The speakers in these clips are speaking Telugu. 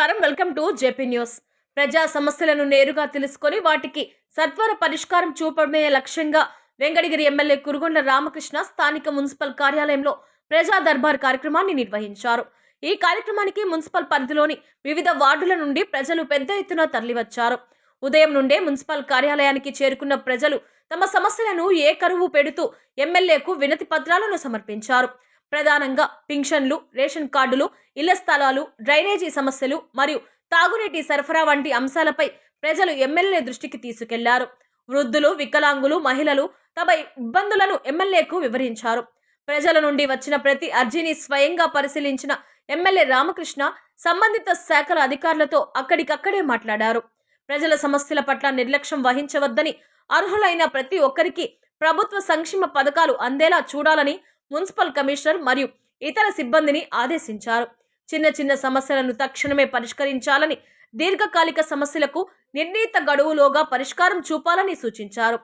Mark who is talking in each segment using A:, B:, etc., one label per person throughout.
A: నమస్కారం. Welcome to JP news. ప్రజా సమస్యలను నేరుగా తెలుసుకొని వాటికి సత్వర పరిష్కారం చూపడమే లక్ష్యంగా వెంకటగిరి ఎమ్మెల్యే కురుగొండ రామకృష్ణ స్థానిక మున్సిపల్ కార్యాలయంలో ప్రజా దర్బార్ కార్యక్రమాన్ని నిర్వహించారు. ఈ కార్యక్రమానికి మున్సిపల్ పరిధిలోని వివిధ వార్డుల నుండి ప్రజలు పెద్ద ఎత్తున తరలివచ్చారు. ఉదయం నుండే మున్సిపల్ కార్యాలయానికి చేరుకున్న ప్రజలు తమ సమస్యలను ఏ కరువు పెడుతూ ఎమ్మెల్యేకు వినతి పత్రాలను సమర్పించారు. ప్రధానంగా పింఛన్లు రేషన్ కార్డులు ఇళ్ళ స్థలాలు డ్రైనేజీ సమస్యలు మరియు తాగునీటి సరఫరా వంటి అంశాలపై ప్రజలు ఎమ్మెల్యే దృష్టికి తీసుకెళ్ళారు. వృద్ధులు వికలాంగులు మహిళలు తమ ఇబ్బందులను ఎమ్మెల్యేకు వివరించారు. ప్రజల నుండి వచ్చిన ప్రతి అర్జీని స్వయంగా పరిశీలించిన ఎమ్మెల్యే రామకృష్ణ సంబంధిత శాఖల అధికారులతో అక్కడికక్కడే మాట్లాడారు. ప్రజల సమస్యల పట్ల నిర్లక్ష్యం వహించవద్దని అర్హులైన ప్రతి ఒక్కరికి ప్రభుత్వ సంక్షేమ పథకాలు అందేలా చూడాలని మున్సిపల్ కమిషనర్ మరియు ఇతర సిబ్బందిని ఆదేశించారు. చిన్న చిన్న సమస్యలను తక్షణమే పరిష్కరించాలని దీర్ఘకాలిక సమస్యలకు నిర్ణీత గడువులోగా పరిష్కారం చూపాలని సూచించారు.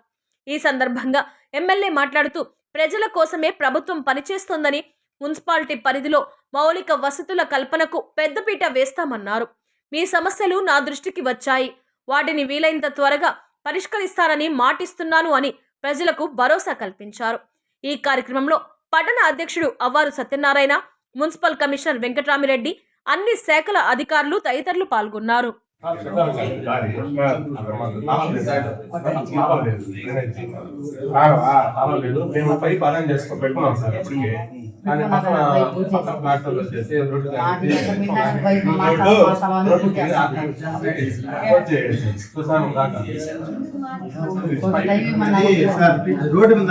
A: ఈ సందర్భంగా ఎమ్మెల్యే మాట్లాడుతూ ప్రజల కోసమే ప్రభుత్వం పనిచేస్తోందని మున్సిపాలిటీ పరిధిలో మౌలిక వసతుల కల్పనకు పెద్దపీట వేస్తామన్నారు. మీ సమస్యలు నా దృష్టికి వచ్చాయి. వాటిని వీలైనంత త్వరగా పరిష్కరిస్తారని మాటిస్తున్నాను అని ప్రజలకు భరోసా కల్పించారు. ఈ కార్యక్రమంలో పట్టణ అధ్యక్షుడు అవ్వారు సత్యనారాయణ మున్సిపల్ కమిషనర్ వెంకటరామిరెడ్డి అన్ని శాఖల అధికారులు తదితరులు పాల్గొన్నారు.
B: రోడ్డు
C: మీద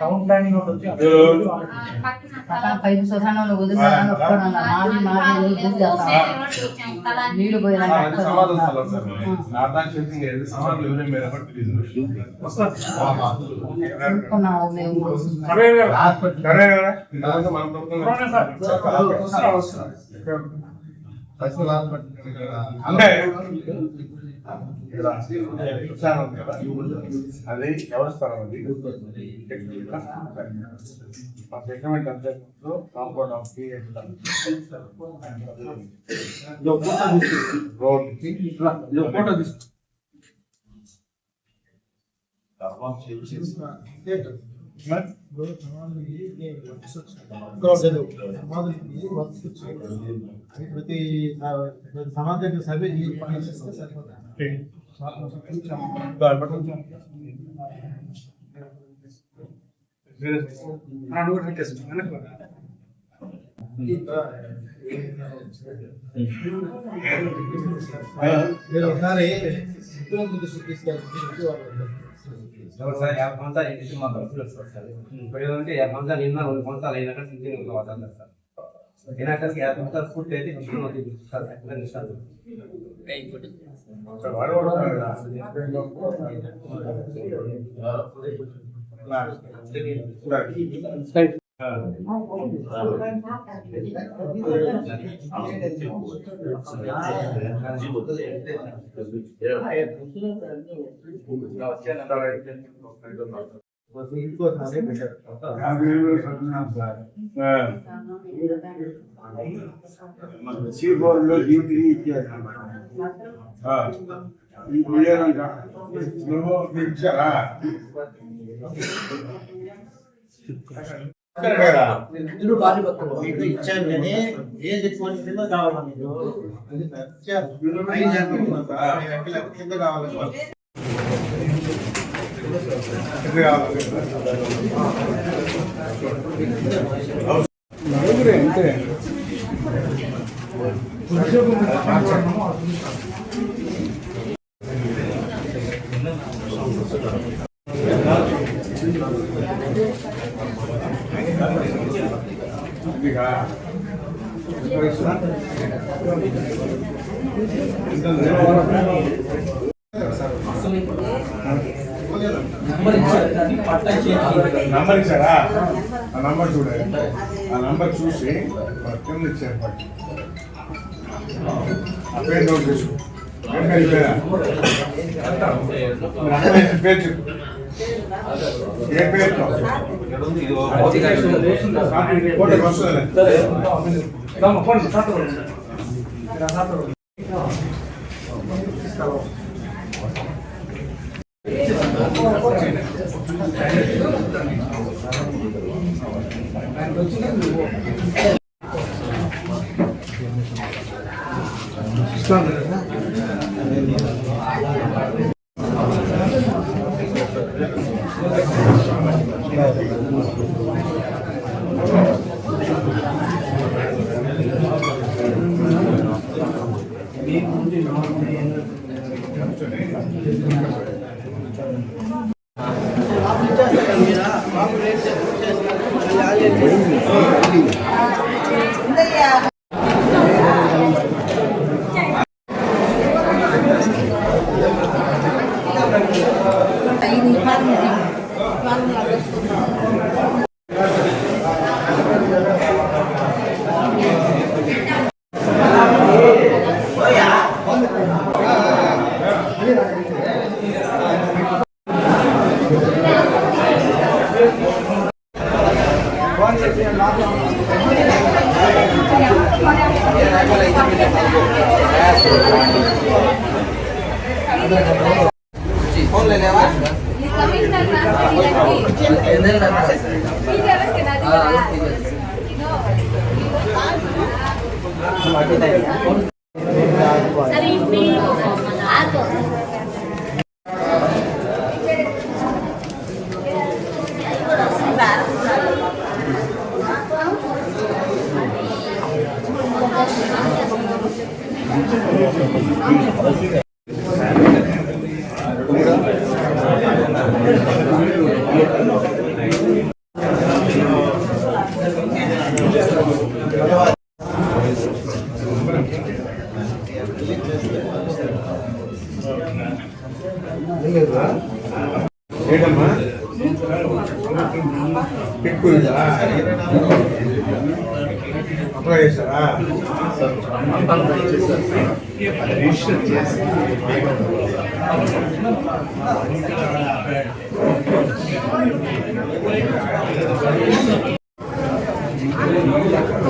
D: టౌన్ ప్లానింగ్
E: పైపు వదిలేసాను ఒప్పుకోవడం మాది మాది
C: పశువుల హాస్పిటల్
B: అంటే ఉంది కదా అది. ఎవరి స్థలం అది మా సెగ్మెంట్ అంతే కాంపౌండ్ ఆఫ్ రోడ్
C: ఫోటో తీసుకో. ప్రతి సమాజానికి సర్వే చేస్తే సరిపోతుంది. మీరు ఒకసారి
F: ఒకసారి యాభై సంవత్సరాలు ఇంటి మా బస్సులు వస్తారు ఇప్పుడు యాభై సంవత్సరాలు నిన్న రెండు సంవత్సరాలు అయినాక సార్ అయినాక యాభై సంవత్సరాలు పూర్తి అయితే విషయం అవుతుంది sir Right. She
C: was looking at
G: సీబోర్డులో డ్యూటీ ఇచ్చారు నువ్వు ఇచ్చారా
C: మీకు ఇచ్చాను కానీ ఏది ఎక్కువ కింద కావాలా? కింద
G: నంబర్ ఇచ్చారా ఆ నంబర్ చూడండి ఆ నంబర్ చూసి ఆ కింద ఇచ్చారు పట్టు. ఆ పేరు? నోట్ చేసుకో పేరు చెప్పు ఏ పేరుతో ఫోటో Gracias. ఏంటమ్మా ఎక్కువ అప్లై చేశారా రిజిస్టర్ చేసి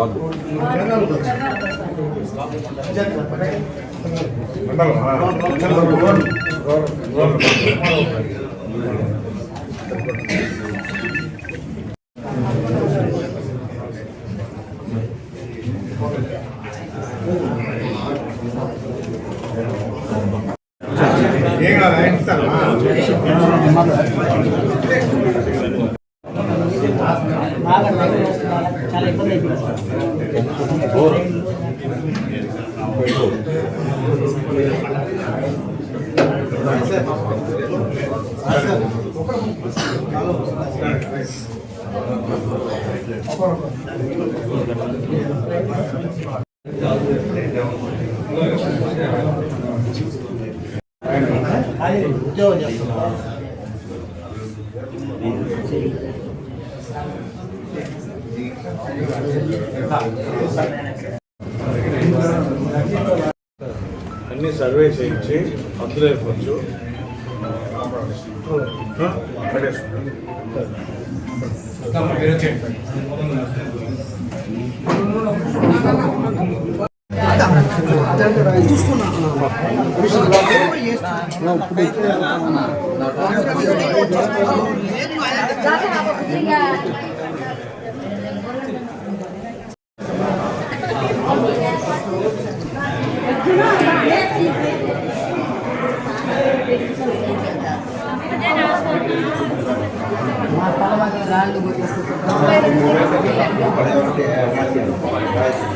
G: వాడు వాడు
E: చాలా ఇబ్బంది ఉద్యోగం చేస్తున్నారు
G: అన్ని సర్వే చేయించి అందులో ఇవ్వచ్చు.
E: మా
C: Lewatnya.